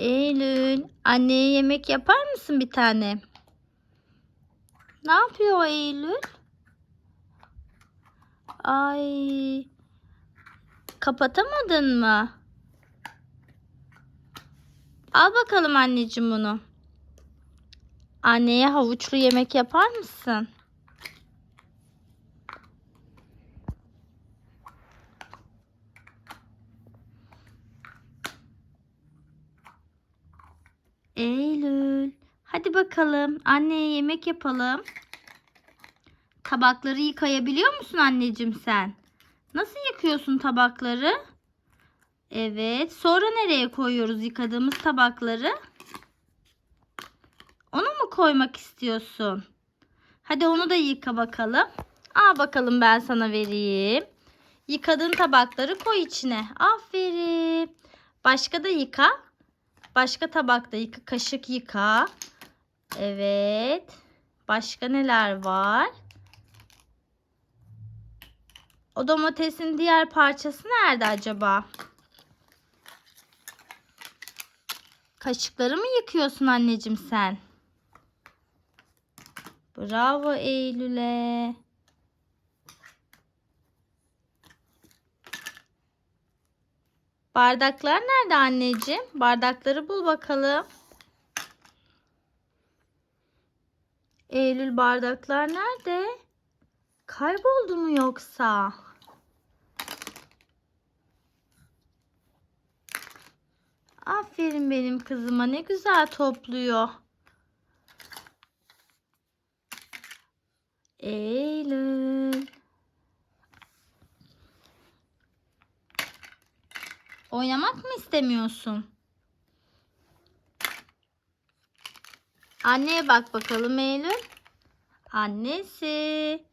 Eylül, anneye yemek yapar mısın bir tane? Ne yapıyor Eylül? Ay. Kapatamadın mı? Al bakalım anneciğim bunu. Anneye havuçlu yemek yapar mısın? Eylül. Hadi bakalım. Anneye yemek yapalım. Tabakları yıkayabiliyor musun anneciğim sen? Nasıl yıkıyorsun tabakları? Evet. Sonra nereye koyuyoruz yıkadığımız tabakları? Onu mu koymak istiyorsun? Hadi onu da yıka bakalım. Al bakalım ben sana vereyim. Yıkadığın tabakları koy içine. Aferin. Başka da yıka. Başka tabakta yıka. Kaşık yıka. Evet. Başka neler var? O domatesin diğer parçası nerede acaba? Kaşıkları mı yıkıyorsun anneciğim sen? Bravo Eylül'e. Bardaklar nerede anneciğim? Bardakları bul bakalım. Eylül bardaklar nerede? Kayboldu mu yoksa? Aferin benim kızıma ne güzel topluyor. Eylül. Oynamak mı istemiyorsun? Anneye bak bakalım Eylül. Annesi.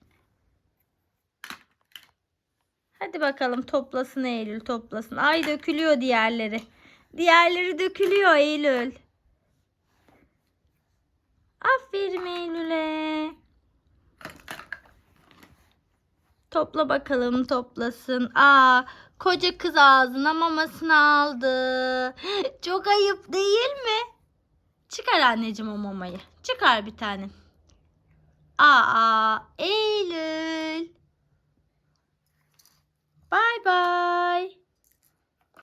Hadi bakalım toplasın Eylül toplasın. Ay dökülüyor diğerleri. Diğerleri dökülüyor Eylül. Aferin Eylül'e. Topla bakalım toplasın. Aa, koca kız ağzına mamasını aldı. Çok ayıp değil mi? Çıkar anneciğim o mamayı. Çıkar bir tane. Aa, Eylül.